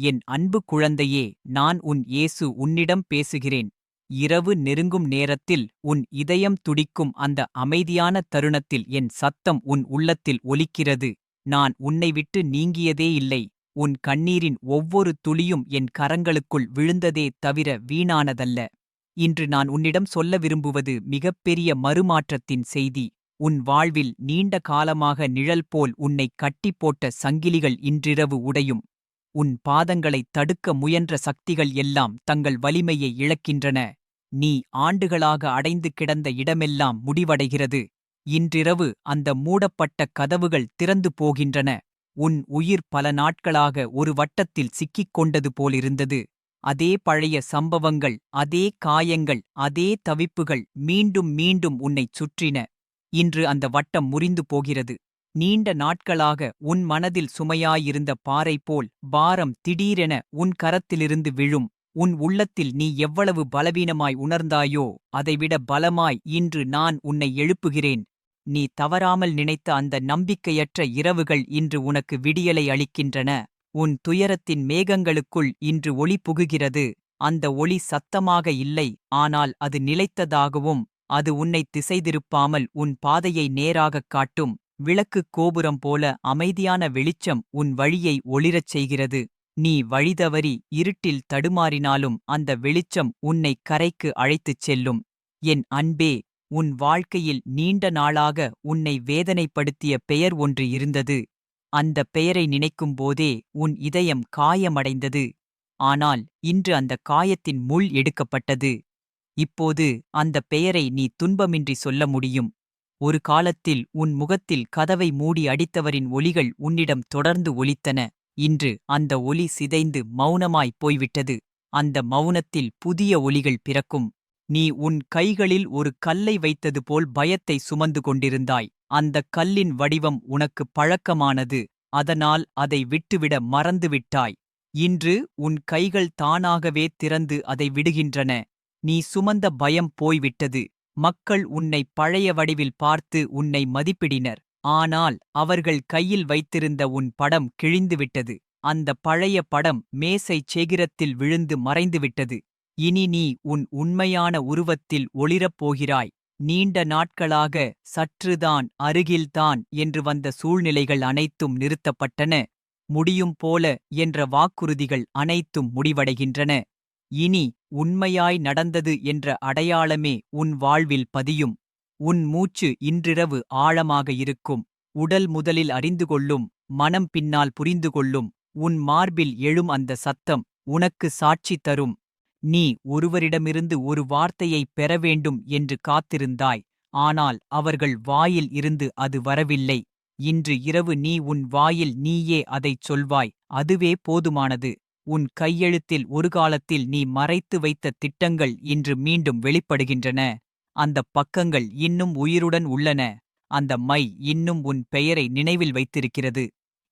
என் அன்பு குழந்தையே நான் உன் இயேசு உன்னிடம் பேசுகிறேன். இரவு நெருங்கும் நேரத்தில் உன் இதயம் துடிக்கும் அந்த அமைதியான தருணத்தில் என் சத்தம் உன் உள்ளத்தில் ஒலிக்கிறது. நான் உன்னை விட்டு நீங்கியதே இல்லை உன் கண்ணீரின் ஒவ்வொரு துளியும் என் கரங்களுக்குள் விழுந்ததே தவிர வீணானதல்ல. இன்று நான் உன்னிடம் சொல்ல விரும்புவது மிகப்பெரிய மறுமாற்றத்தின் செய்தி. உன் வாழ்வில் நீண்ட காலமாக நிழல் போல் உன்னை கட்டிப் போட்ட சங்கிலிகள் இன்றிரவு உடையும். உன் பாதங்களைத் தடுக்க முயன்ற சக்திகள் எல்லாம் தங்கள் வலிமையை இழக்கின்றன. நீ ஆண்டுகளாக அடைந்து கிடந்த இடமெல்லாம் முடிவடைகிறது. இன்றிரவு அந்த மூடப்பட்ட கதவுகள் திறந்து போகின்றன. உன் உயிர் பல நாட்களாக ஒரு வட்டத்தில் சிக்கிக் கொண்டது போலிருந்தது. அதே பழைய சம்பவங்கள் அதே காயங்கள் அதே தவிப்புகள் மீண்டும் மீண்டும் உன்னைச் சுற்றின. இன்று அந்த வட்டம் முறிந்து போகிறது. நீண்ட நாட்களாக உன் மனதில் சுமையாயிருந்த பாறை போல் பாரம் திடீரென உன் கரத்திலிருந்து விழும். உன் உள்ளத்தில் நீ எவ்வளவு பலவீனமாய் உணர்ந்தாயோ அதைவிட பலமாய் இன்று நான் உன்னை எழுப்புகிறேன். நீ தவறாமல் நினைத்த அந்த நம்பிக்கையற்ற இரவுகள் இன்று உனக்கு விடியலை அளிக்கின்றன. உன் துயரத்தின் மேகங்களுக்குள் இன்று ஒளி புகுகிறது. அந்த ஒளி சத்தமாக இல்லை ஆனால் அது நிலைத்ததாகவும் அது உன்னை திசைதிருப்பாமல் உன் பாதையை நேராகக் காட்டும். விளக்குக் கோபுரம் போல அமைதியான வெளிச்சம் உன் வழியை ஒளிரச் செய்கிறது. நீ வழிதவறி இருட்டில் தடுமாறினாலும் அந்த வெளிச்சம் உன்னை கரைக்கு அழைத்துச் செல்லும். என் அன்பே உன் வாழ்க்கையில் நீண்ட நாளாக உன்னை வேதனைப்படுத்திய பெயர் ஒன்று இருந்தது. அந்த பெயரை நினைக்கும்போதே உன் இதயம் காயமடைந்தது. ஆனால் இன்று அந்த காயத்தின் முள் எடுக்கப்பட்டது. இப்போது அந்த பெயரை நீ துன்பமின்றி சொல்ல முடியும். ஒரு காலத்தில் உன் முகத்தில் கதவை மூடி அடித்தவரின் ஒலிகள் உன்னிடம் தொடர்ந்து ஒலித்தன. இன்று அந்த ஒலி சிதைந்து மௌனமாய் போய்விட்டது. அந்த மௌனத்தில் புதிய ஒலிகள் பிறக்கும். நீ உன் கைகளில் ஒரு கல்லை வைத்தது போல் பயத்தை சுமந்து கொண்டிருந்தாய். அந்தக் கல்லின் வடிவம் உனக்கு பழக்கமானது. அதனால் அதை விட்டுவிட மறந்துவிட்டாய். இன்று உன் கைகள் தானாகவே திறந்து அதை விடுகின்றன. நீ சுமந்த பயம் போய்விட்டது. மக்கள் உன்னை பழைய வடிவில் பார்த்து உன்னை மதிப்பிடினர். ஆனால் அவர்கள் கையில் வைத்திருந்த உன் படம் கிழிந்துவிட்டது. அந்த பழைய படம் மேசைச் சேகிரத்தில் விழுந்து மறைந்துவிட்டது. இனி நீ உன் உண்மையான உருவத்தில் ஒளிரப் போகிறாய். நீண்ட நாட்களாக சற்றுதான் அருகில்தான் என்று வந்த சூழ்நிலைகள் அனைத்தும் நிறுத்தப்பட்டன. முடியும் போல என்ற வாக்குறுதிகள் அனைத்தும் முடிவடைகின்றன. இனி உண்மையாய் நடந்தது என்ற அடையாளமே உன் வாழ்வில் பதியும். உன் மூச்சு இன்றிரவு ஆழமாக இருக்கும். உடல் முதலில் அறிந்து கொள்ளும் மனம் பின்னால் புரிந்து கொள்ளும். உன் மார்பில் எழும் அந்த சத்தம் உனக்கு சாட்சி தரும். நீ ஒருவரிடமிருந்து ஒரு வார்த்தையைப் பெற வேண்டும் என்று காத்திருந்தாய். ஆனால் அவர்கள் வாயில் இருந்து அது வரவில்லை. இன்று இரவு நீ உன் வாயில் நீயே அதைச் சொல்வாய். அதுவே போதுமானது. உன் கையெழுத்தில் ஒரு காலத்தில் நீ மறைத்து வைத்த திட்டங்கள் இன்று மீண்டும் வெளிப்படுகின்றன. அந்தப் பக்கங்கள் இன்னும் உயிருடன் உள்ளன. அந்த மை இன்னும் உன் பெயரை நினைவில் வைத்திருக்கிறது.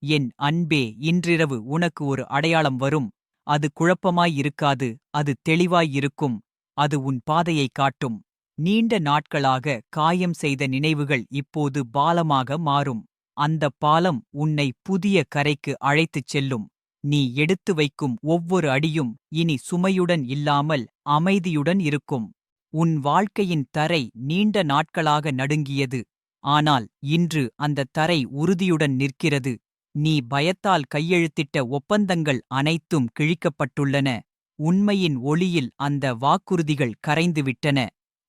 என் அன்பே இன்றிரவு உனக்கு ஒரு அடையாளம் வரும். அது குழப்பமாயிருக்காது அது தெளிவாயிருக்கும் அது உன் பாதையைக் காட்டும். நீண்ட நாட்களாக காயம் செய்த நினைவுகள் இப்போது பாலமாக மாறும். அந்தப் பாலம் உன்னை புதிய கரைக்கு அழைத்துச் செல்லும். நீ எடுத்து வைக்கும் ஒவ்வொரு அடியும் இனி சுமையுடன் இல்லாமல் அமைதியுடன் இருக்கும். உன் வாழ்க்கையின் தரை நீண்ட நாட்களாக நடுங்கியது. ஆனால் இன்று அந்த தரை உறுதியுடன் நிற்கிறது. நீ பயத்தால் கையெழுத்திட்ட ஒப்பந்தங்கள் அனைத்தும் கிழிக்கப்பட்டுள்ளன. உண்மையின் ஒளியில் அந்த வாக்குறுதிகள் கரைந்துவிட்டன.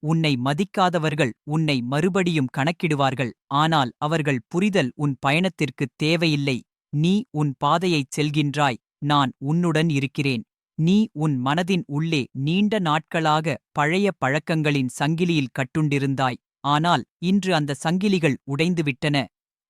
உன்னை மதிக்காதவர்கள் உன்னை மறுபடியும் கணக்கிடுவார்கள். ஆனால் அவர்கள் புரிதல் உன் பயணத்திற்குத் தேவையில்லை. நீ உன் பாதையைச் செல்கின்றாய் நான் உன்னுடன் இருக்கிறேன். நீ உன் மனதின் உள்ளே நீண்ட நாட்களாக பழைய பழக்கங்களின் சங்கிலியில் கட்டுண்டிருந்தாய். ஆனால் இன்று அந்த சங்கிலிகள் உடைந்துவிட்டன.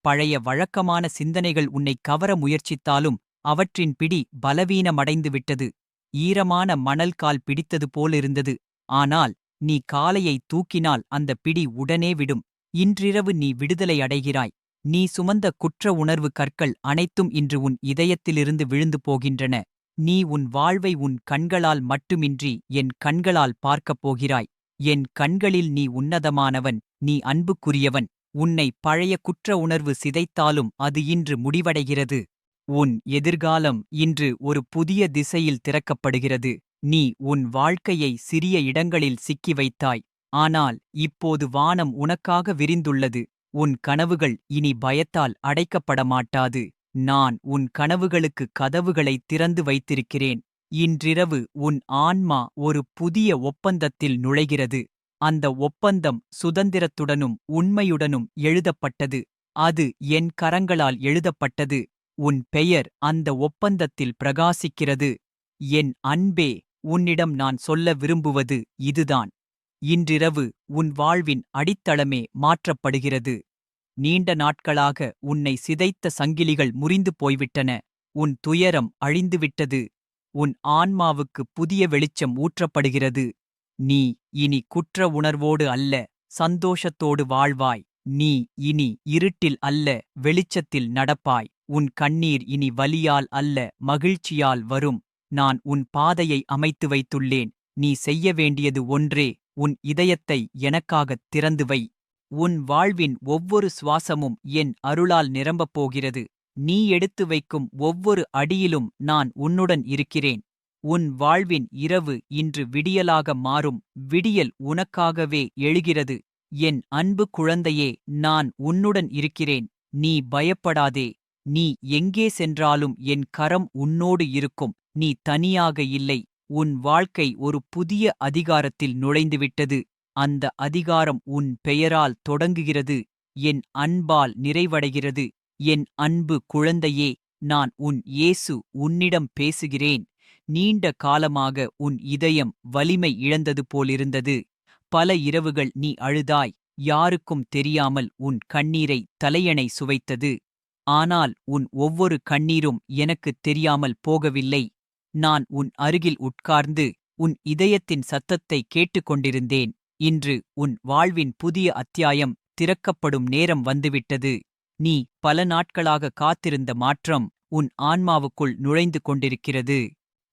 பழைய வழக்கமான சிந்தனைகள் உன்னை கவர முயற்சித்தாலும் அவற்றின் பிடி பலவீனமடைந்து விட்டது ஈரமான மணல் கால் பிடித்தது போலிருந்தது. ஆனால் நீ காலையை தூக்கினால் அந்த பிடி உடனே விடும். இன்றிரவு நீ விடுதலை அடைகிறாய். நீ சுமந்த குற்ற உணர்வு கற்கள் அனைத்தும் இன்று உன் இதயத்திலிருந்து விழுந்து போகின்றன. நீ உன் வாழ்வை உன் கண்களால் மட்டுமின்றி என் கண்களால் பார்க்கப் போகிறாய். என் கண்களில் நீ உன்னதமானவன் நீ அன்புக்குரியவன். உன்னை பழைய குற்ற உணர்வு சிதைத்தாலும் அது இன்று முடிவடைகிறது. உன் எதிர்காலம் இன்று ஒரு புதிய திசையில் திறக்கப்படுகிறது. நீ உன் வாழ்க்கையை சிறிய இடங்களில் சிக்கி வைத்தாய். ஆனால் இப்போது வானம் உனக்காக விரிந்துள்ளது. உன் கனவுகள் இனி பயத்தால் அடைக்கப்பட மாட்டாது நான் உன் கனவுகளுக்கு கதவுகளை திறந்து வைத்திருக்கிறேன். இன்றிரவு உன் ஆன்மா ஒரு புதிய ஒப்பந்தத்தில் நுழைகிறது. அந்த ஒப்பந்தம் சுதந்திரத்துடனும் உண்மையுடனும் எழுதப்பட்டது. அது என் கரங்களால் எழுதப்பட்டது. உன் பெயர் அந்த ஒப்பந்தத்தில் பிரகாசிக்கிறது. என் அன்பே உன்னிடம் நான் சொல்ல விரும்புவது இதுதான். இன்றிரவு உன் வாழ்வின் அடித்தளமே மாற்றப்படுகிறது. நீண்ட நாட்களாக உன்னை சிதைத்த சங்கிலிகள் முறிந்து போய்விட்டன. உன் துயரம் அழிந்துவிட்டது. உன் ஆன்மாவுக்கு புதிய வெளிச்சம் ஊற்றப்படுகிறது. நீ இனி குற்ற உணர்வோடு அல்ல சந்தோஷத்தோடு வாழ்வாய். நீ இனி இருட்டில் அல்ல வெளிச்சத்தில் நடப்பாய். உன் கண்ணீர் இனி வலியால் அல்ல மகிழ்ச்சியால் வரும். நான் உன் பாதையை அமைத்து வைத்துள்ளேன். நீ செய்ய வேண்டியது ஒன்றே. உன் இதயத்தை எனக்காகத் திறந்து வை. உன் வாழ்வின் ஒவ்வொரு சுவாசமும் என் அருளால் நிரம்பப் போகிறது. நீ எடுத்து வைக்கும் ஒவ்வொரு அடியிலும் நான் உன்னுடன் இருக்கிறேன். உன் வாழ்வின் இரவு இன்று விடியலாக மாறும். விடியல் உனக்காகவே எழுகிறது. என் அன்பு குழந்தையே நான் உன்னுடன் இருக்கிறேன். நீ பயப்படாதே. நீ எங்கே சென்றாலும் என் கரம் உன்னோடு இருக்கும். நீ தனியாக இல்லை. உன் வாழ்க்கை ஒரு புதிய அதிகாரத்தில் நுழைந்துவிட்டது. அந்த அதிகாரம் உன் பெயரால் தொடங்குகிறது. என் அன்பால் நிறைவடைகிறது. என் அன்பு குழந்தையே நான் உன் இயேசு உன்னிடம் பேசுகிறேன். நீண்ட காலமாக உன் இதயம் வலிமை இழந்தது போலிருந்தது. பல இரவுகள் நீ அழுதாய். யாருக்கும் தெரியாமல் உன் கண்ணீரை தலையணை சுவைத்தது. ஆனால் உன் ஒவ்வொரு கண்ணீரும் எனக்குத் தெரியாமல் போகவில்லை. நான் உன் அருகில் உட்கார்ந்து உன் இதயத்தின் சத்தத்தை கேட்டுக்கொண்டிருந்தேன். இன்று உன் வாழ்வின் புதிய அத்தியாயம் திறக்கப்படும் நேரம் வந்துவிட்டது. நீ பல நாட்களாக காத்திருந்த மாற்றம் உன் ஆன்மாவுக்குள் நுழைந்து கொண்டிருக்கிறது.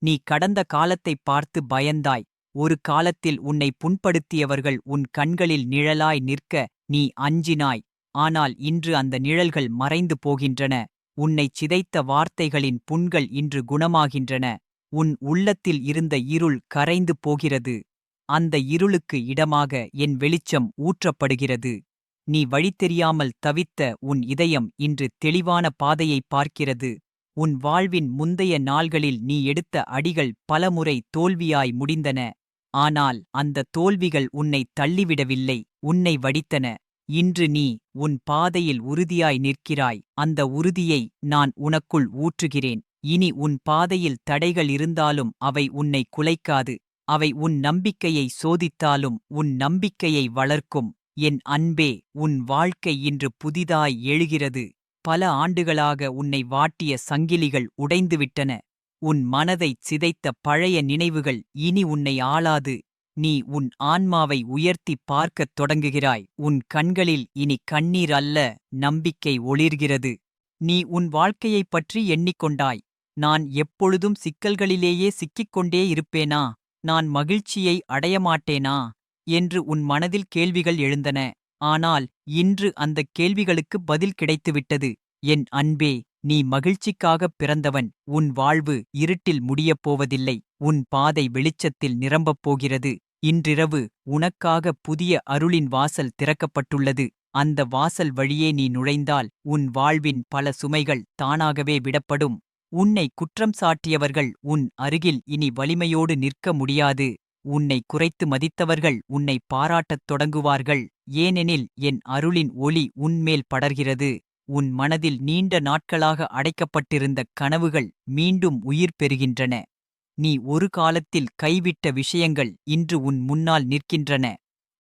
நீ கடந்த காலத்தைப் பார்த்து பயந்தாய். ஒரு காலத்தில் உன்னை புண்படுத்தியவர்கள் உன் கண்களில் நிழலாய் நிற்க நீ அஞ்சினாய். ஆனால் இன்று அந்த நிழல்கள் மறைந்து போகின்றன. உன்னைச் சிதைத்த வார்த்தைகளின் புண்கள் இன்று குணமாகின்றன. உன் உள்ளத்தில் இருந்த இருள் கரைந்து போகிறது. அந்த இருளுக்கு இடமாக என் வெளிச்சம் ஊற்றப்படுகிறது. நீ வழி தெரியாமல் தவித்த உன் இதயம் இன்று தெளிவான பாதையை பார்க்கிறது. உன் வாழ்வின் முந்தைய நாள்களில் நீ எடுத்த அடிகள் பலமுறை தோல்வியாய் முடிந்தன. ஆனால் அந்த தோல்விகள் உன்னை தள்ளிவிடவில்லை உன்னை வடித்தன. இன்று நீ உன் பாதையில் உறுதியாய் நிற்கிறாய். அந்த உறுதியை நான் உனக்குள் ஊற்றுகிறேன். இனி உன் பாதையில் தடைகள் இருந்தாலும் அவை உன்னை குலைக்காது. அவை உன் நம்பிக்கையை சோதித்தாலும் உன் நம்பிக்கையை வளர்க்கும். என் அன்பே உன் வாழ்க்கை இன்று புதிதாய் எழுகிறது. பல ஆண்டுகளாக உன்னை வாட்டிய சங்கிலிகள் உடைந்துவிட்டன. உன் மனதைச் சிதைத்த பழைய நினைவுகள் இனி உன்னை ஆளாது. நீ உன் ஆன்மாவை உயர்த்திப் பார்க்கத் தொடங்குகிறாய். உன் கண்களில் இனி கண்ணீர் அல்ல நம்பிக்கை ஒளிர்கிறது. நீ உன் வாழ்க்கையைப் பற்றி எண்ணிக்கொண்டாய். நான் எப்பொழுதும் சிக்கல்களிலேயே சிக்கிக்கொண்டே இருப்பேனா? நான் மகிழ்ச்சியை அடையமாட்டேனா என்று உன் மனதில் கேள்விகள் எழுந்தன. ஆனால் இன்று அந்தக் கேள்விகளுக்கு பதில் கிடைத்துவிட்டது. என் அன்பே நீ மகிழ்ச்சிக்காகப் பிறந்தவன். உன் வாழ்வு இருட்டில் முடியப் போவதில்லை. உன் பாதை வெளிச்சத்தில் நிரம்பப் போகிறது. இன்றிரவு உனக்காக புதிய அருளின் வாசல் திறக்கப்பட்டுள்ளது. அந்த வாசல் வழியே நீ நுழைந்தால் உன் வாழ்வின் பல சுமைகள் தானாகவே விடப்படும். உன்னை குற்றம் சாட்டியவர்கள் உன் அருகில் இனி வலிமையோடு நிற்க முடியாது. உன்னை குறைத்து மதித்தவர்கள் உன்னை பாராட்டத் தொடங்குவார்கள். ஏனெனில் என் அருளின் ஒளி உன்மேல் படர்கிறது. உன் மனதில் நீண்ட நாட்களாக அடைக்கப்பட்டிருந்த கனவுகள் மீண்டும் உயிர் பெறுகின்றன. நீ ஒரு காலத்தில் கைவிட்ட விஷயங்கள் இன்று உன் முன்னால் நிற்கின்றன.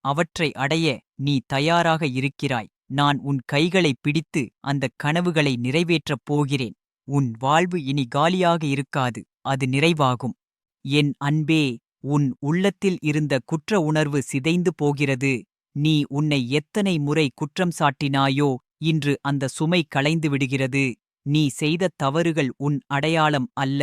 அவற்றை அடைய நீ தயாராக இருக்கிறாய். நான் உன் கைகளை பிடித்து அந்தக் கனவுகளை நிறைவேற்றப் போகிறேன். உன் வாழ்வு இனி காலியாக இருக்காது அது நிறைவாகும். என் அன்பே உன் உள்ளத்தில் இருந்த குற்ற உணர்வு சிதைந்து போகிறது. நீ உன்னை எத்தனை முறை குற்றம் சாட்டினாயோ இன்று அந்த சுமை களைந்து விடுகிறது. நீ செய்த தவறுகள் உன் அடையாளம் அல்ல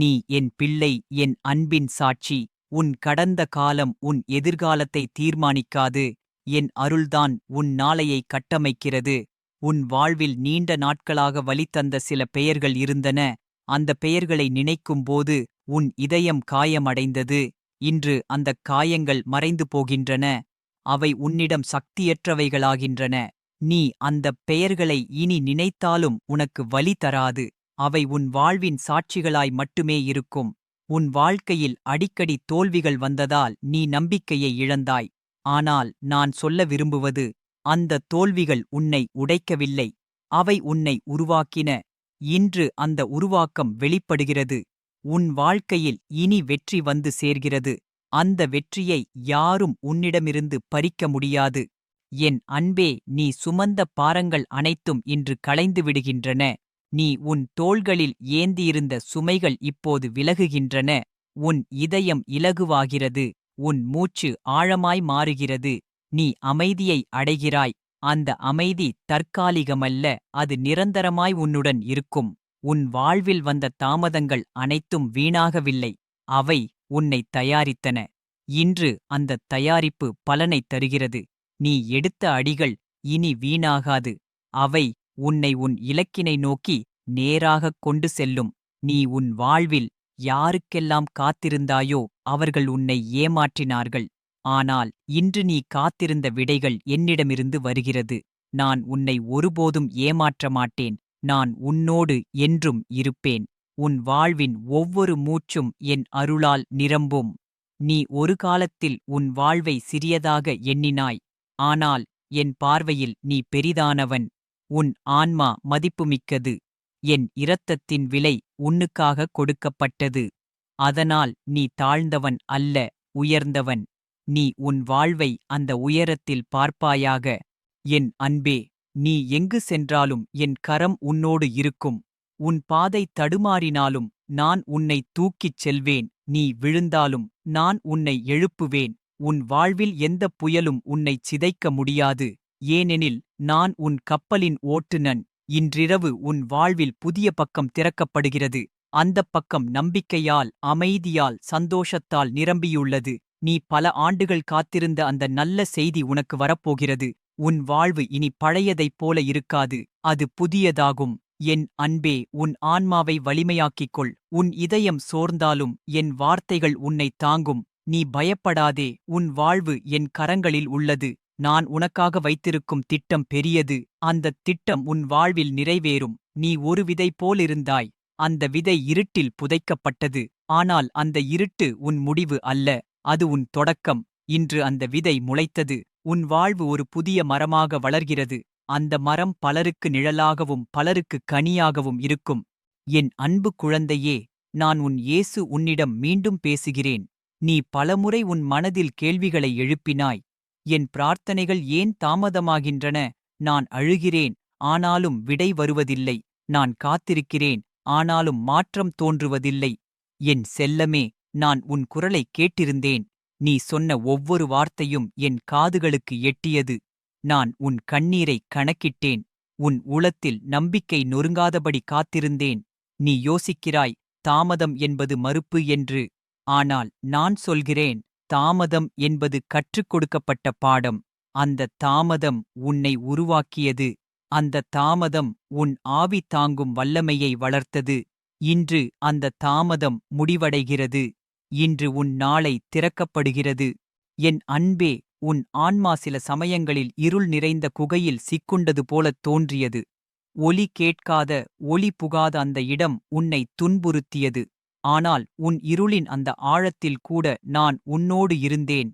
நீ என் பிள்ளை என் அன்பின் சாட்சி. உன் கடந்த காலம் உன் எதிர்காலத்தை தீர்மானிக்காது. என் அருள்தான் உன் நாளையை கட்டமைக்கிறது. உன் வாழ்வில் நீண்ட நாட்களாக வலி தந்த சில பெயர்கள் இருந்தன. அந்த பெயர்களை நினைக்கும்போது உன் இதயம் காயமடைந்தது. இன்று அந்தக் காயங்கள் மறைந்து போகின்றன. அவை உன்னிடம் சக்தியற்றவைகளாகின்றன. நீ அந்தப் பெயர்களை இனி நினைத்தாலும் உனக்கு வலி தராது. அவை உன் வாழ்வின் சாட்சிகளாய் மட்டுமே இருக்கும். உன் வாழ்க்கையில் அடிக்கடி தோல்விகள் வந்ததால் நீ நம்பிக்கையை இழந்தாய். ஆனால் நான் சொல்ல விரும்புவது அந்த தோல்விகள் உன்னை உடைக்கவில்லை. அவை உன்னை உருவாக்கின. இன்று அந்த உருவாக்கம் வெளிப்படுகிறது. உன் வாழ்க்கையில் இனி வெற்றி வந்து சேர்கிறது. அந்த வெற்றியை யாரும் உன்னிடமிருந்து பறிக்க முடியாது. என் அன்பே நீ சுமந்த பாரங்கள் அனைத்தும் இன்று களைந்து விடுகின்றன. நீ உன் தோள்களில் ஏந்தியிருந்த சுமைகள் இப்போது விலகுகின்றன. உன் இதயம் இலகுவாகிறது. உன் மூச்சு ஆழமாய் மாறுகிறது. நீ அமைதியை அடைகிறாய். அந்த அமைதி தற்காலிகமல்ல அது நிரந்தரமாய் உன்னுடன் இருக்கும். உன் வாழ்வில் வந்த தாமதங்கள் அனைத்தும் வீணாகவில்லை. அவை உன்னை தயாரித்தன. இன்று அந்த தயாரிப்பு பலனைத் தருகிறது. நீ எடுத்த அடிகள் இனி வீணாகாது. அவை உன்னை உன் இலக்கினை நோக்கி நேராகக் கொண்டு செல்லும். நீ உன் வாழ்வில் யாருக்கெல்லாம் காத்திருந்தாயோ அவர்கள் உன்னை ஏமாற்றினார்கள். ஆனால் இன்று நீ காத்திருந்த விடைகள் என்னிடமிருந்து வருகிறது. நான் உன்னை ஒருபோதும் ஏமாற்ற மாட்டேன். நான் உன்னோடு என்றும் இருப்பேன். உன் வாழ்வின் ஒவ்வொரு மூச்சும் என் அருளால் நிரம்பும். நீ ஒரு காலத்தில் உன் வாழ்வை சிறியதாக எண்ணினாய். ஆனால் என் பார்வையில் நீ பெரிதானவன். உன் ஆன்மா மதிப்புமிக்கது. என் இரத்தத்தின் விலை உன்னுக்காக கொடுக்கப்பட்டது. அதனால் நீ தாழ்ந்தவன் அல்ல உயர்ந்தவன். நீ உன் வாழ்வை அந்த உயரத்தில் பார்ப்பாயாக. என் அன்பே நீ எங்கு சென்றாலும் என் கரம் உன்னோடு இருக்கும். உன் பாதை தடுமாறினாலும் நான் உன்னை தூக்கிச் செல்வேன். நீ விழுந்தாலும் நான் உன்னை எழுப்புவேன். உன் வாழ்வில் எந்தப் புயலும் உன்னைச் சிதைக்க முடியாது. ஏனெனில் நான் உன் கப்பலின் ஓட்டுநன். இன்றிரவு உன் வாழ்வில் புதிய பக்கம் திறக்கப்படுகிறது. அந்தப் பக்கம் நம்பிக்கையால் அமைதியால் சந்தோஷத்தால் நிரம்பியுள்ளது. நீ பல ஆண்டுகள் காத்திருந்த அந்த நல்ல செய்தி உனக்கு வரப்போகிறது. உன் வாழ்வு இனி பழையதைப் போல இருக்காது. அது புதியதாகும். என் அன்பே உன் ஆன்மாவை வலிமையாக்கிக் கொள் உன் இதயம் சோர்ந்தாலும் என் வார்த்தைகள் உன்னை தாங்கும். நீ பயப்படாதே. உன் வாழ்வு என் கரங்களில் உள்ளது. நான் உனக்காக வைத்திருக்கும் திட்டம் பெரியது. அந்தத் திட்டம் உன் வாழ்வில் நிறைவேறும். நீ ஒரு விதை போலிருந்தாய். அந்த விதை இருட்டில் புதைக்கப்பட்டது. ஆனால் அந்த இருட்டு உன் முடிவு அல்ல. அது உன் தொடக்கம். இன்று அந்த விதை முளைத்தது. உன் வாழ்வு ஒரு புதிய மரமாக வளர்கிறது. அந்த மரம் பலருக்கு நிழலாகவும் பலருக்கு கனியாகவும் இருக்கும். என் அன்பு குழந்தையே நான் உன் இயேசு உன்னிடம் மீண்டும் பேசுகிறேன். நீ பலமுறை உன் மனதில் கேள்விகளை எழுப்பினாய். என் பிரார்த்தனைகள் ஏன் தாமதமாகின்றன? நான் அழுகிறேன். ஆனாலும் விடை வருவதில்லை. நான் காத்திருக்கிறேன். ஆனாலும் மாற்றம் தோன்றுவதில்லை. என் செல்லமே நான் உன் குரலைக் கேட்டிருந்தேன். நீ சொன்ன ஒவ்வொரு வார்த்தையும் என் காதுகளுக்கு எட்டியது. நான் உன் கண்ணீரைக் கணக்கிட்டேன். உன் உளத்தில் நம்பிக்கை நொறுங்காதபடி காத்திருந்தேன். நீ யோசிக்கிறாய் தாமதம் என்பது மறுப்பு என்று. ஆனால் நான் சொல்கிறேன் தாமதம் என்பது கற்றுக் கொடுக்கப்பட்ட பாடம். அந்த தாமதம் உன்னை உருவாக்கியது. அந்த தாமதம் உன் ஆவி தாங்கும் வல்லமையை வளர்த்தது. இன்று அந்த தாமதம் முடிவடைகிறது. இன்று உன் நாளை திறக்கப்படுகிறது. என் அன்பே உன் ஆன்மா சில சமயங்களில் இருள் நிறைந்த குகையில் சிக்குண்டது போலத் தோன்றியது. ஒலி கேட்காத ஒளி புகாத அந்த இடம் உன்னை துன்புறுத்தியது. ஆனால் உன் இருளின் அந்த ஆழத்தில் கூட நான் உன்னோடு இருந்தேன்.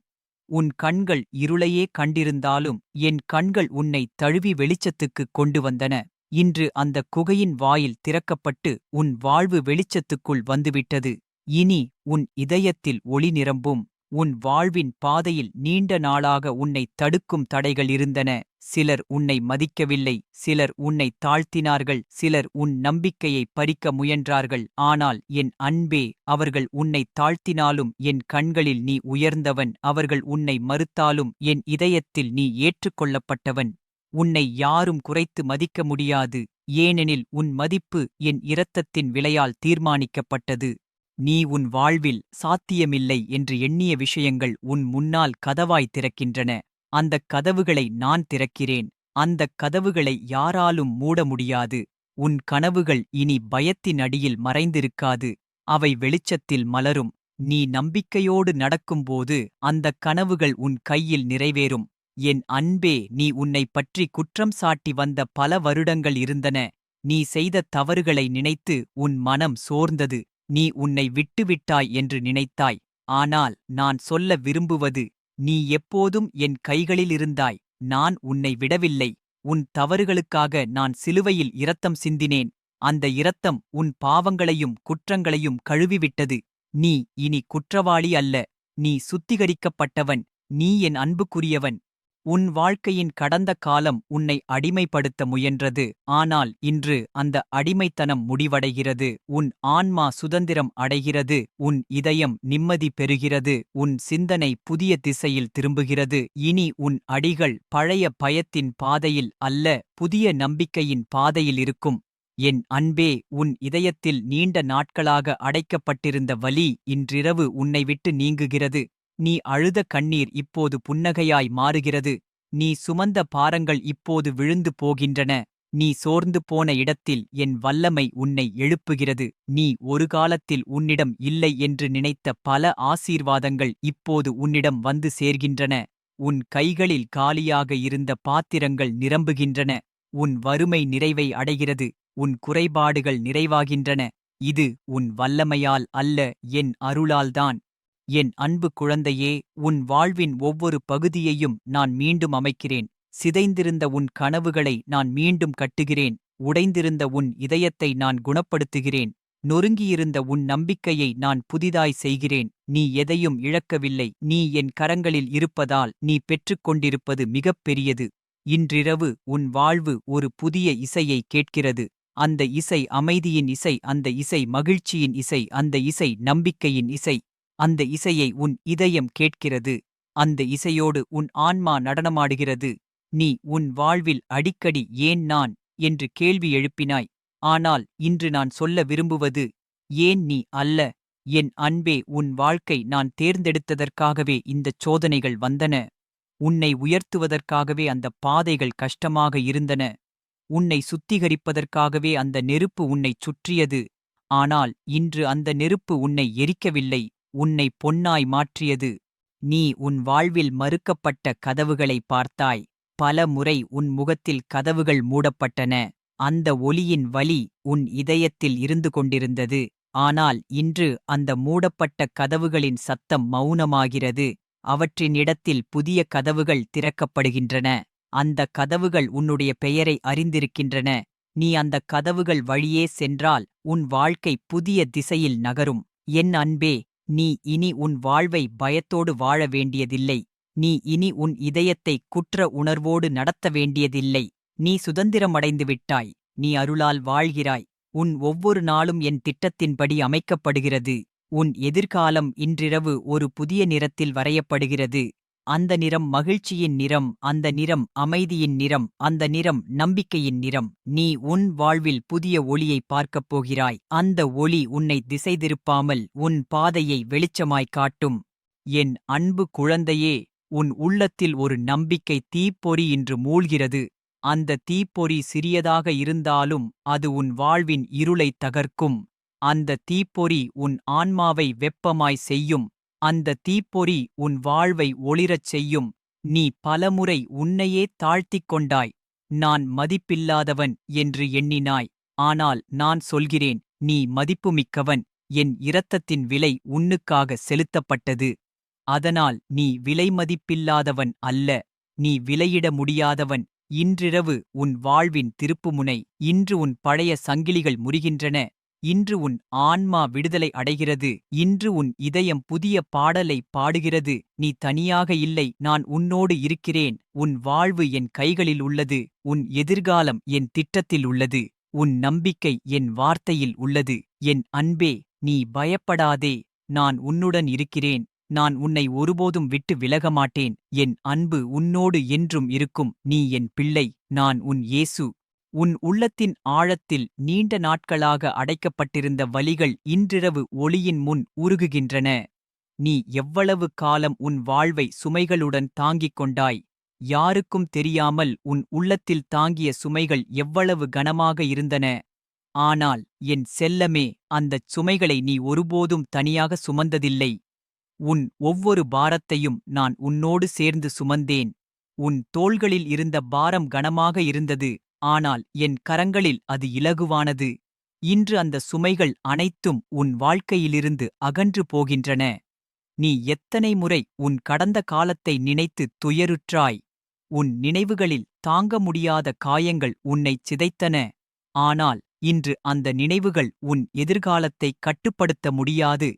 உன் கண்கள் இருளையே கண்டிருந்தாலும் என் கண்கள் உன்னை தழுவி வெளிச்சத்துக்குக் கொண்டு வந்தன. இன்று அந்த குகையின் வாயில் திறக்கப்பட்டு உன் வாழ்வு வெளிச்சத்துக்குள் வந்துவிட்டது. இனி உன் இதயத்தில் ஒளி நிரம்பும் உன் வாழ்வின் பாதையில் நீண்ட நாளாக உன்னை தடுக்கும் தடைகள் இருந்தன. சிலர் உன்னை மதிக்கவில்லை சிலர் உன்னை தாழ்த்தினார்கள் சிலர் உன் நம்பிக்கையை பறிக்க முயன்றார்கள். ஆனால் என் அன்பே அவர்கள் உன்னை தாழ்த்தினாலும் என் கண்களில் நீ உயர்ந்தவன் அவர்கள் உன்னை மறுத்தாலும் என் இதயத்தில் நீ ஏற்றுக்கொள்ளப்பட்டவன். உன்னை யாரும் குறைத்து மதிக்க முடியாது ஏனெனில் உன் மதிப்பு என் இரத்தத்தின் விலையால் தீர்மானிக்கப்பட்டது. நீ உன் வாழ்வில் சாத்தியமில்லை என்று எண்ணிய விஷயங்கள் உன் முன்னால் கதவாய் திறக்கின்றன. அந்தக் கதவுகளை நான் திறக்கிறேன். அந்தக் கதவுகளை யாராலும் மூட முடியாது. உன் கனவுகள் இனி பயத்தின் அடியில் மறைந்திருக்காது. அவை வெளிச்சத்தில் மலரும். நீ நம்பிக்கையோடு நடக்கும்போது அந்தக் கனவுகள் உன் கையில் நிறைவேறும். என் அன்பே நீ உன்னைப் பற்றி குற்றம் சாட்டி வந்த பல வருடங்கள் இருந்தன. நீ செய்த தவறுகளை நினைத்து உன் மனம் சோர்ந்தது. நீ உன்னை விட்டுவிட்டாய் என்று நினைத்தாய். ஆனால் நான் சொல்ல விரும்புவது நீ எப்போதும் என் கைகளிலிருந்தாய் நான் உன்னை விடவில்லை. உன் தவறுகளுக்காக நான் சிலுவையில் இரத்தம் சிந்தினேன். அந்த இரத்தம் உன் பாவங்களையும் குற்றங்களையும் கழுவிவிட்டது. நீ இனி குற்றவாளி அல்ல. நீ சுத்திகரிக்கப்பட்டவன். நீ என் அன்புக்குரியவன். உன் வாழ்க்கையின் கடந்த காலம் உன்னை அடிமைப்படுத்த முயன்றது. ஆனால் இன்று அந்த அடிமைத்தனம் முடிவடைகிறது. உன் ஆன்மா சுதந்திரம் அடைகிறது. உன் இதயம் நிம்மதி பெறுகிறது. உன் சிந்தனை புதிய திசையில் திரும்புகிறது. இனி உன் அடிகள் பழைய பயத்தின் பாதையில் அல்ல புதிய நம்பிக்கையின் பாதையில் இருக்கும். என் அன்பே உன் இதயத்தில் நீண்ட நாட்களாக அடைக்கப்பட்டிருந்த வலி இன்றிரவு உன்னை விட்டு நீங்குகிறது. நீ அழுத கண்ணீர் இப்போது புன்னகையாய் மாறுகிறது. நீ சுமந்த பாரங்கள் இப்போது விழுந்து போகின்றன. நீ சோர்ந்து போன இடத்தில் என் வல்லமை உன்னை எழுப்புகிறது. நீ ஒரு காலத்தில் உன்னிடம் இல்லை என்று நினைத்த பல ஆசீர்வாதங்கள் இப்போது உன்னிடம் வந்து சேர்கின்றன. உன் கைகளில் காலியாக இருந்த பாத்திரங்கள் நிரம்புகின்றன. உன் வறுமை நிறைவை அடைகிறது. உன் குறைபாடுகள் நிறைவாகின்றன. இது உன் வல்லமையால் அல்ல என் அருளால்தான் என் அன்பு குழந்தையே உன் வாழ்வின் ஒவ்வொரு பகுதியையும் நான் மீண்டும் அமைக்கிறேன். சிதைந்திருந்த உன் கனவுகளை நான் மீண்டும் கட்டுகிறேன். உடைந்திருந்த உன் இதயத்தை நான் குணப்படுத்துகிறேன். நொறுங்கியிருந்த உன் நம்பிக்கையை நான் புதிதாய் செய்கிறேன். நீ எதையும் இழக்கவில்லை. நீ என் கரங்களில் இருப்பதால் நீ பெற்றுக்கொண்டிருப்பது மிகப்பெரியது இன்றிரவு உன் வாழ்வு ஒரு புதிய இசையை கேட்கிறது. அந்த இசை அமைதியின் இசை அந்த இசை மகிழ்ச்சியின் இசை அந்த இசை நம்பிக்கையின் இசை. அந்த இசையை உன் இதயம் கேட்கிறது. அந்த இசையோடு உன் ஆன்மா நடனமாடுகிறது. நீ உன் வாழ்வில் அடிக்கடி ஏன் நான்? என்று கேள்வி எழுப்பினாய். ஆனால் இன்று நான் சொல்ல விரும்புவது ஏன் நீ அல்ல? என் அன்பே உன் வாழ்க்கை நான் தேர்ந்தெடுத்ததற்காகவே இந்தச் சோதனைகள் வந்தன. உன்னை உயர்த்துவதற்காகவே அந்த பாதைகள் கஷ்டமாக இருந்தன. உன்னை சுத்திகரிப்பதற்காகவே அந்த நெருப்பு உன்னைச் சுற்றியது. ஆனால் இன்று அந்த நெருப்பு உன்னை எரிக்கவில்லை. உன்னை பொன்னாய் மாற்றியது. நீ உன் வாழ்வில் மறுக்கப்பட்ட கதவுகளை பார்த்தாய். பல முறை உன் முகத்தில் கதவுகள் மூடப்பட்டன. அந்த ஒலியின் வலி உன் இதயத்தில் இருந்து கொண்டிருந்தது. ஆனால் இன்று அந்த மூடப்பட்ட கதவுகளின் சத்தம் மௌனமாகிறது. அவற்றினிடத்தில் புதிய கதவுகள் திறக்கப்படுகின்றன. அந்த கதவுகள் உன்னுடைய பெயரை அறிந்திருக்கின்றன. நீ அந்த கதவுகள் வழியே சென்றால் உன் வாழ்க்கை புதிய திசையில் நகரும். என் அன்பே நீ இனி உன் வாழ்வை பயத்தோடு வாழ வேண்டியதில்லை. நீ இனி உன் இதயத்தை குற்ற உணர்வோடு நடத்த வேண்டியதில்லை. நீ சுதந்திரமடைந்து விட்டாய். நீ அருளால் வாழ்கிறாய். உன் ஒவ்வொரு நாளும் என் திட்டத்தின்படி அமைக்கப்படுகிறது. உன் எதிர்காலம் இன்றிரவு ஒரு புதிய நிறத்தில் வரையப்படுகிறது. அந்த நிறம் மகிழ்ச்சியின் நிறம் அந்த நிறம் அமைதியின் நிறம் அந்த நிறம் நம்பிக்கையின் நிறம். நீ உன் வாழ்வில் புதிய ஒளியை பார்க்கப் போகிறாய். அந்த ஒளி உன்னை திசை திருப்பாமல் உன் பாதையை வெளிச்சமாய் காட்டும். என் அன்பு குழந்தையே உன் உள்ளத்தில் ஒரு நம்பிக்கை தீப்பொறி இன்று மூழ்கிறது. அந்த தீப்பொறி சிறியதாக இருந்தாலும் அது உன் வாழ்வின் இருளை தகர்க்கும். அந்த தீப்பொறி உன் ஆன்மாவை வெப்பமாய் செய்யும். அந்த தீப்பொறி உன் வாழ்வை ஒளிரச் செய்யும். நீ பலமுறை உன்னையே தாழ்த்திக் கொண்டாய். நான் மதிப்பில்லாதவன் என்று எண்ணினாய். ஆனால் நான் சொல்கிறேன் நீ மதிப்புமிக்கவன். என் இரத்தத்தின் விலை உன்னுக்காக செலுத்தப்பட்டது. அதனால் நீ விலைமதிப்பில்லாதவன் அல்ல. நீ விலையிட முடியாதவன். இன்றிரவு உன் வாழ்வின் திருப்புமுனை. இன்று உன் பழைய சங்கிலிகள் முறிகின்றன. இன்று உன் ஆன்மா விடுதலை அடைகிறது. இன்று உன் இதயம் புதிய பாடலை பாடுகிறது. நீ தனியாக இல்லை நான் உன்னோடு இருக்கிறேன். உன் வாழ்வு என் கைகளில் உள்ளது. உன் எதிர்காலம் என் திட்டத்தில் உள்ளது. உன் நம்பிக்கை என் வார்த்தையில் உள்ளது. என் அன்பே நீ பயப்படாதே. நான் உன்னுடன் இருக்கிறேன். நான் உன்னை ஒருபோதும் விட்டு விலகமாட்டேன். என் அன்பு உன்னோடு என்றும் இருக்கும். நீ என் பிள்ளை. நான் உன் இயேசு. உன் உள்ளத்தின் ஆழத்தில் நீண்ட நாட்களாக அடைக்கப்பட்டிருந்த வலிகள் இன்றிரவு ஒளியின் முன் உருகுகின்றன. நீ எவ்வளவு காலம் உன் வாழ்வை சுமைகளுடன் தாங்கிக் கொண்டாய்? யாருக்கும் தெரியாமல் உன் உள்ளத்தில் தாங்கிய சுமைகள் எவ்வளவு கனமாக இருந்தன? ஆனால் என் செல்லமே அந்தச் சுமைகளை நீ ஒருபோதும் தனியாக சுமந்ததில்லை. உன் ஒவ்வொரு பாரத்தையும் நான் உன்னோடு சேர்ந்து சுமந்தேன். உன் தோள்களில் இருந்த பாரம் கனமாக இருந்தது. ஆனால் என் கரங்களில் அது இலகுவானது. இன்று அந்த சுமைகள் அனைத்தும் உன் வாழ்க்கையிலிருந்து அகன்று போகின்றன. நீ எத்தனை முறை உன் கடந்த காலத்தை நினைத்து துயருற்றாய். உன் நினைவுகளில் தாங்க முடியாத காயங்கள் உன்னைச் சிதைத்தன. ஆனால் இன்று அந்த நினைவுகள் உன் எதிர்காலத்தை கட்டுப்படுத்த முடியாது.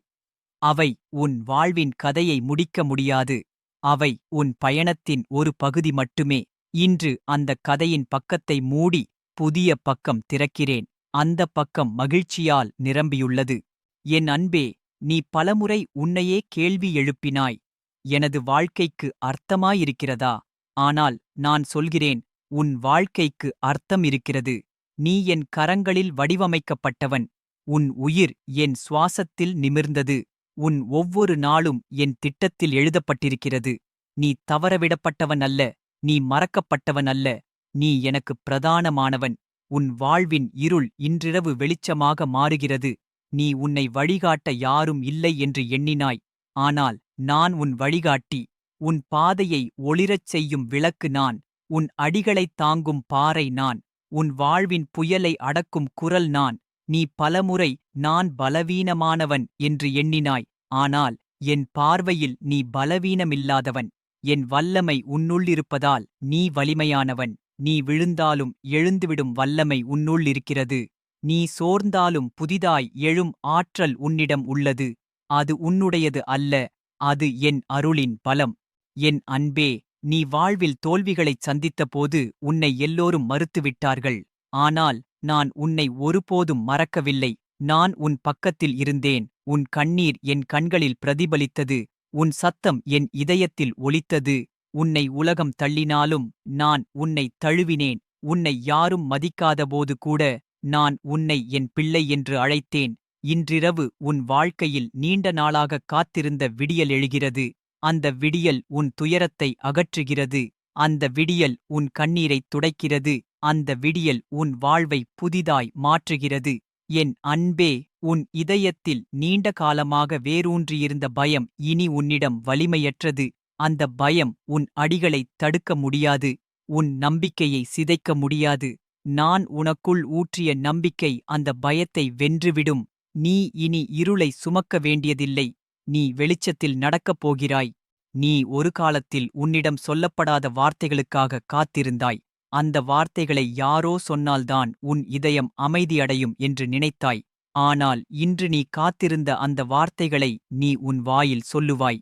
அவை உன் வாழ்வின் கதையை முடிக்க முடியாது. அவை உன் பயணத்தின் ஒரு பகுதி மட்டுமே. இன்று அந்த கதையின் பக்கத்தை மூடி புதிய பக்கம் திறக்கிறேன். அந்த பக்கம் மகிழ்ச்சியால் நிரம்பியுள்ளது. என் அன்பே நீ பலமுறை உன்னையே கேள்வி எழுப்பினாய். எனது வாழ்க்கைக்கு அர்த்தமாயிருக்கிறதா? ஆனால் நான் சொல்கிறேன் உன் வாழ்க்கைக்கு அர்த்தம் இருக்கிறது. நீ என் கரங்களில் வடிவமைக்கப்பட்டவன். உன் உயிர் என் சுவாசத்தில் நிமிர்ந்தது. உன் ஒவ்வொரு நாளும் என் திட்டத்தில் எழுதப்பட்டிருக்கிறது. நீ தவறவிடப்பட்டவன் அல்ல நீ மறக்கப்பட்டவன் அல்ல நீ எனக்கு பிரதானமானவன். உன் வாழ்வின் இருள் இன்றிரவு வெளிச்சமாக மாறுகிறது. நீ உன்னை வழிகாட்ட யாரும் இல்லை என்று எண்ணினாய். ஆனால் நான் உன் வழிகாட்டி. உன் பாதையை ஒளிரச் செய்யும் விளக்கு நான். உன் அடிகளைத் தாங்கும் பாறை நான். உன் வாழ்வின் புயலை அடக்கும் குரல் நான். நீ பலமுறை நான் பலவீனமானவன் என்று எண்ணினாய். ஆனால் என் பார்வையில் நீ பலவீனமில்லாதவன். என் வல்லமை உன்னுள்ளிருப்பதால் நீ வலிமையானவன். நீ விழுந்தாலும் எழுந்துவிடும் வல்லமை உன்னுள் இருக்கிறது. நீ சோர்ந்தாலும் புதிதாய் எழும் ஆற்றல் உன்னிடம் உள்ளது. அது உன்னுடையது அல்ல. அது என் அருளின் பலம். என் அன்பே நீ வாழ்வில் தோல்விகளைச் சந்தித்தபோது உன்னை எல்லோரும் மறுத்துவிட்டார்கள். ஆனால் நான் உன்னை ஒருபோதும் மறக்கவில்லை. நான் உன் பக்கத்தில் இருந்தேன். உன் கண்ணீர் என் கண்களில் பிரதிபலித்தது. உன் சத்தம் என் இதயத்தில் ஒலித்தது. உன்னை உலகம் தள்ளினாலும் நான் உன்னை தழுவினேன். உன்னை யாரும் மதிக்காதபோது கூட நான் உன்னை என் பிள்ளை என்று அழைத்தேன். இன்றிரவு உன் வாழ்க்கையில் நீண்ட நாளாக காத்திருந்த விடியல் எழுகிறது. அந்த விடியல் உன் துயரத்தை அகற்றுகிறது. அந்த விடியல் உன் கண்ணீரைத் துடைக்கிறது. அந்த விடியல் உன் வாழ்வை புதிதாய் மாற்றுகிறது. என் அன்பே உன் இதயத்தில் நீண்ட காலமாக வேரூன்றியிருந்த பயம் இனி உன்னிடம் வலிமையற்றது. அந்த பயம் உன் அடிகளைத் தடுக்க முடியாது உன் நம்பிக்கையை சிதைக்க முடியாது. நான் உனக்குள் ஊற்றிய நம்பிக்கை அந்த பயத்தை வென்றுவிடும். நீ இனி இருளை சுமக்க வேண்டியதில்லை நீ வெளிச்சத்தில் நடக்கப் போகிறாய். நீ ஒரு காலத்தில் உன்னிடம் சொல்லப்படாத வார்த்தைகளுக்காக காத்திருந்தாய். அந்த வார்த்தைகளை யாரோ சொன்னால்தான் உன் இதயம் அமைதியடையும் என்று நினைத்தாய். ஆனால் இன்று நீ காத்திருந்த அந்த வார்த்தைகளை நீ உன் வாயில் சொல்லுவாய்.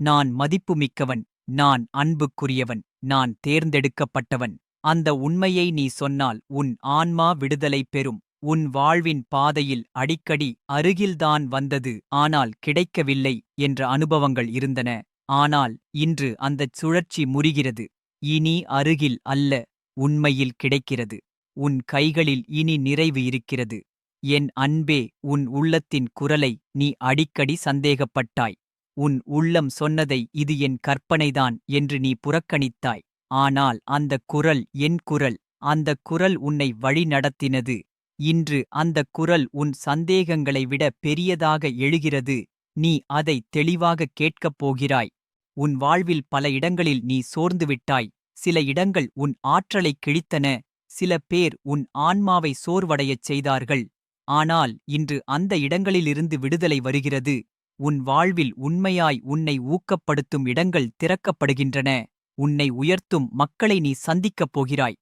நான் மதிப்புமிக்கவன் நான் அன்புக்குரியவன் நான் தேர்ந்தெடுக்கப்பட்டவன். அந்த உண்மையை நீ சொன்னால் உன் ஆன்மா விடுதலை பெறும். உன் வாழ்வின் பாதையில் அடிக்கடி அருகில்தான் வந்தது ஆனால் கிடைக்கவில்லை என்ற அனுபவங்கள் இருந்தன. ஆனால் இன்று அந்தச் சுழற்சி முறிகிறது. இனி அருகில் அல்ல. உண்மையில் கிடைக்கிறது. உன் கைகளில் இனி நிறைவு இருக்கிறது. என் அன்பே உன் உள்ளத்தின் குரலை நீ அடிக்கடி சந்தேகப்பட்டாய். உன் உள்ளம் சொன்னதை இது என் கற்பனைதான் என்று நீ புறக்கணித்தாய். ஆனால் அந்த குரல் என் குரல். அந்த குரல் உன்னை வழி நடத்தினது. இன்று அந்த குரல் உன் சந்தேகங்களை விட பெரியதாக எழுகிறது. நீ அதை தெளிவாக கேட்கப் போகிறாய். உன் வாழ்வில் பல இடங்களில் நீ சோர்ந்துவிட்டாய் சில இடங்கள் உன் ஆற்றலைக் கிழித்தன சில பேர் உன் ஆன்மாவை சோர்வடையச் செய்தார்கள். ஆனால் இன்று அந்த இடங்களிலிருந்து விடுதலை வருகிறது. உன் வாழ்வில் உண்மையாய் உன்னை ஊக்கப்படுத்தும் இடங்கள் திறக்கப்படுகின்றன. உன்னை உயர்த்தும் மக்களை நீ சந்திக்கப் போகிறாய்.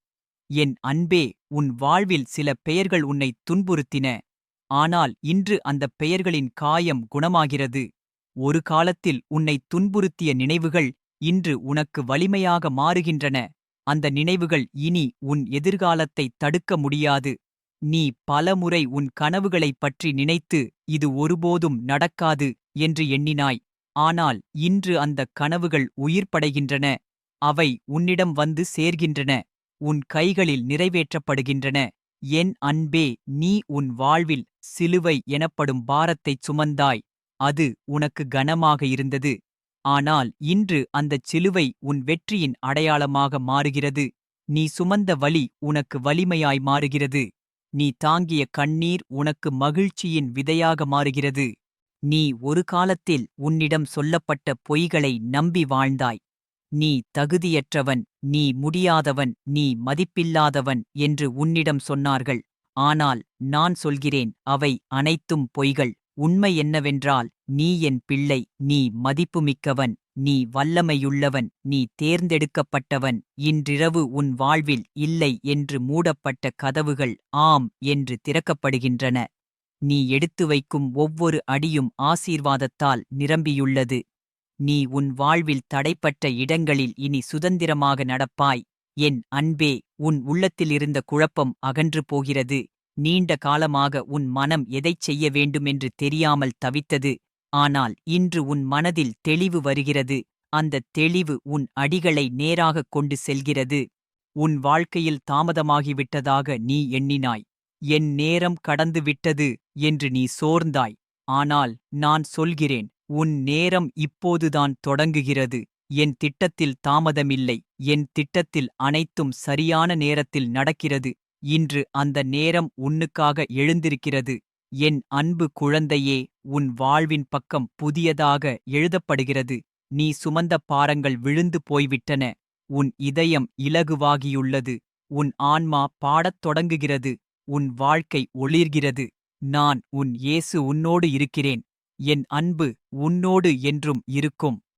என் அன்பே உன் வாழ்வில் சில பெயர்கள் உன்னை துன்புறுத்தின. ஆனால் இன்று அந்தப் பெயர்களின் காயம் குணமாகிறது. ஒரு காலத்தில் உன்னை துன்புறுத்திய நினைவுகள் இன்று உனக்கு வலிமையாக மாறுகின்றன. அந்த நினைவுகள் இனி உன் எதிர்காலத்தை தடுக்க முடியாது. நீ பலமுறை உன் கனவுகளைப் பற்றி நினைத்து இது ஒருபோதும் நடக்காது என்று எண்ணினாய். ஆனால் இன்று அந்தக் கனவுகள் உயிர்ப்படைகின்றன. அவை உன்னிடம் வந்து சேர்கின்றன. உன் கைகளில் நிறைவேற்றப்படுகின்றன. என் அன்பே நீ உன் வாழ்வில் சிலுவை எனப்படும் பாரத்தைச் சுமந்தாய். அது உனக்கு கனமாக இருந்தது. ஆனால் இன்று அந்தச் சிலுவை உன் வெற்றியின் அடையாளமாக மாறுகிறது. நீ சுமந்த வலி உனக்கு வலிமையாய் மாறுகிறது. நீ தாங்கிய கண்ணீர் உனக்கு மகிழ்ச்சியின் விதையாக மாறுகிறது. நீ ஒரு காலத்தில் உன்னிடம் சொல்லப்பட்ட பொய்களை நம்பி வாழ்ந்தாய். நீ தகுதியற்றவன் நீ முடியாதவன் நீ மதிப்பில்லாதவன் என்று உன்னிடம் சொன்னார்கள். ஆனால் நான் சொல்கிறேன் அவை அனைத்தும் பொய்கள். உண்மை என்னவென்றால் நீ என் பிள்ளை நீ மதிப்புமிக்கவன் நீ வல்லமையுள்ளவன் நீ தேர்ந்தெடுக்கப்பட்டவன் இன்றிரவு உன் வாழ்வில் இல்லை என்று மூடப்பட்ட கதவுகள் ஆம் என்று திறக்கப்படுகின்றன. நீ எடுத்து வைக்கும் ஒவ்வொரு அடியும் ஆசீர்வாதத்தால் நிரம்பியுள்ளது. நீ உன் வாழ்வில் தடைப்பட்ட இடங்களில் இனி சுதந்திரமாக நடப்பாய். என் அன்பே உன் உள்ளத்திலிருந்த குழப்பம் அகன்று போகிறது. நீண்ட காலமாக உன் மனம் எதைச் செய்ய வேண்டுமென்று தெரியாமல் தவித்தது. ஆனால் இன்று உன் மனதில் தெளிவு வருகிறது. அந்த தெளிவு உன் அடிகளை நேராகக் கொண்டு செல்கிறது. உன் வாழ்க்கையில் தாமதமாகிவிட்டதாக நீ எண்ணினாய். என் நேரம் கடந்து விட்டது என்று நீ சோர்ந்தாய். ஆனால் நான் சொல்கிறேன் உன் நேரம் இப்போதுதான் தொடங்குகிறது. என் திட்டத்தில் தாமதமில்லை. என் திட்டத்தில் அனைத்தும் சரியான நேரத்தில் நடக்கிறது. இன்று அந்த நேரம் உன்னுக்காக எழுந்திருக்கிறது. என் அன்பு குழந்தையே உன் வாழ்வின் பக்கம் புதியதாக எழுதப்படுகிறது. நீ சுமந்த பாரங்கள் விழுந்து போய்விட்டன. உன் இதயம் இலகுவாகியுள்ளது. உன் ஆன்மா பாடத் தொடங்குகிறது. உன் வாழ்க்கை ஒளிர்கிறது. நான் உன் இயேசு உன்னோடு இருக்கிறேன். என் அன்பு உன்னோடு என்றும் இருக்கும்.